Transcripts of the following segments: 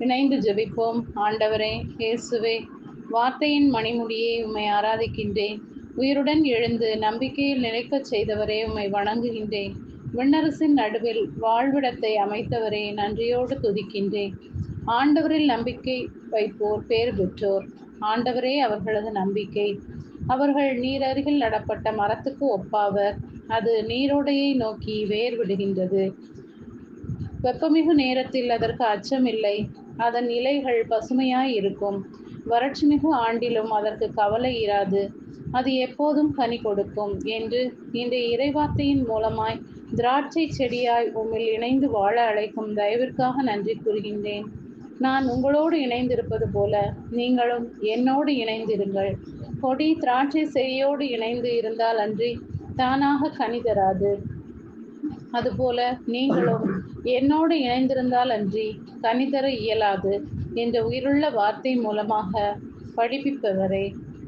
இணைந்து ஜெபிப்போம். ஆண்டவரே இயேசுவே வார்த்தையின் மணிமுடியை உம்மை ஆராதிக்கின்றேன். உயிருடன் எழுந்து நம்பிக்கையில் நிலைக்கச் செய்தவரே உம்மை வணங்குகின்றேன். விண்ணரசின் நடுவில் வாழ்விடத்தை அமைத்தவரே நன்றியோடு துதிக்கின்றேன். ஆண்டவரில் நம்பிக்கை வைப்போர் பேர் பெற்றோர். ஆண்டவரே அவர்களது நம்பிக்கை. அவர்கள் நீரருகில் நடப்பட்ட மரத்துக்கு ஒப்பாவர். அது நீரோடையை நோக்கி வேர் விடுகின்றது. வெப்பமிகு நேரத்தில் அதற்கு அச்சமில்லை. அதன் இலைகள் பசுமையாய் இருக்கும். வறட்சிமிகு ஆண்டிலும் அதற்கு கவலை இராது. அது எப்போதும் கனி கொடுக்கும் என்று இந்த இறைவார்த்தையின் மூலமாய் திராட்சை செடியாய் உம்மில் இணைந்து வாழ அழைக்கும் தயவிற்காக நன்றி கூறுகின்றேன். நான் உங்களோடு இணைந்திருப்பது போல நீங்களும் என்னோடு இணைந்திருங்கள். கொடி திராட்சை செடியோடு இணைந்து இருந்தால் அன்றி தானாக கனி தராது. அதுபோல நீங்களும் என்னோடு இணைந்திருந்தால் அன்றி தனித்தர இயலாது என்ற உயிருள்ள வார்த்தை மூலமாக படிப்பிப்பவரே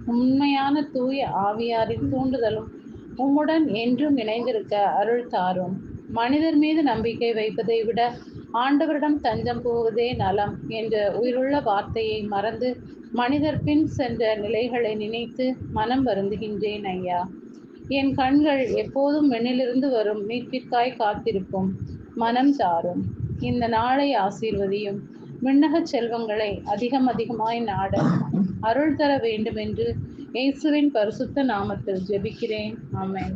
உண்மையான தூய ஆவியாரின் தூண்டுதலும் உம்முடன் என்றும் இணைந்திருக்க அருள் தாரும். மனிதர் மீது நம்பிக்கை வைப்பதை விட ஆண்டவரிடம் தஞ்சம் போவதே நலம் என்ற உயிருள்ள வார்த்தையை மறந்து மனிதர் பின் சென்ற நிலைகளை நினைத்து மனம் வருந்துகின்றேன் ஐயா. என் கண்கள் எப்போதும் வெண்ணிலிருந்து வரும் மீட்பிற்காய் காத்திருக்கும் மனம் சாரும். இந்த நாளை ஆசீர்வதியும். விண்ணக செல்வங்களை அதிகம் அதிகமாய் நாட அருள் தர வேண்டும் என்று இயேசுவின் பரிசுத்த நாமத்தில் ஜெபிக்கிறேன். ஆமேன்.